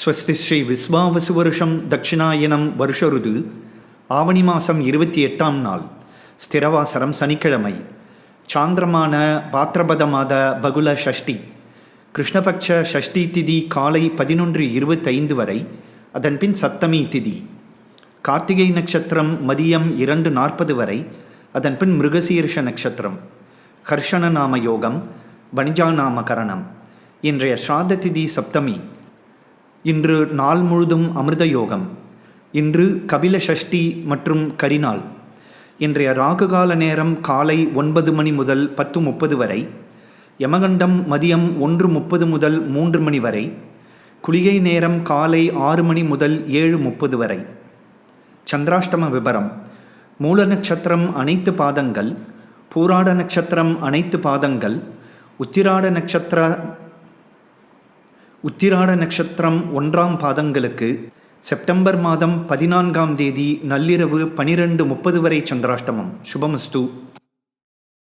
ஸ்வஸ்தி ஸ்ரீ விஸ்வாவசு வருஷம் தட்சிணாயனம் வருஷ ருது ஆவணி மாதம் இருபத்தி எட்டாம் நாள் ஸ்திரவாசரம் சனிக்கிழமை சாந்திரமான பாத்திரபத மாத பகுல ஷஷ்டி கிருஷ்ணபக்ஷ ஷஷ்டி திதி காலை பதினொன்று இருபத்தைந்து வரை அதன்பின் சப்தமி திதி கார்த்திகை நட்சத்திரம் மதியம் இரண்டு நாற்பது வரை அதன்பின் மிருகசீர்ஷ நட்சத்திரம் கர்ஷண நாம யோகம் வணிஜா நாம கரணம் இன்றைய ஸ்ராத்த திதி சப்தமி இன்று நாள் முழுதும் அமிர்த யோகம். இன்று கபில சஷ்டி மற்றும் கரிநாள். இன்றைய ராகுகால நேரம் காலை ஒன்பது மணி முதல் பத்து முப்பது வரை. யமகண்டம் மதியம் ஒன்று முப்பது முதல் மூன்று மணி வரை. குளிகை நேரம் காலை ஆறு மணி முதல் ஏழு முப்பது வரை. சந்திராஷ்டம விபரம். மூல நட்சத்திரம் அனைத்து பாதங்கள். பூராட நட்சத்திரம் அனைத்து பாதங்கள். உத்திராட நட்சத்திர உத்திராட நட்சத்திரம் ஒன்றாம் பாதங்களுக்கு செப்டம்பர் மாதம் பதினான்காம் தேதி நள்ளிரவு பனிரெண்டு முப்பது வரை சந்திராஷ்டமம். சுபமஸ்து.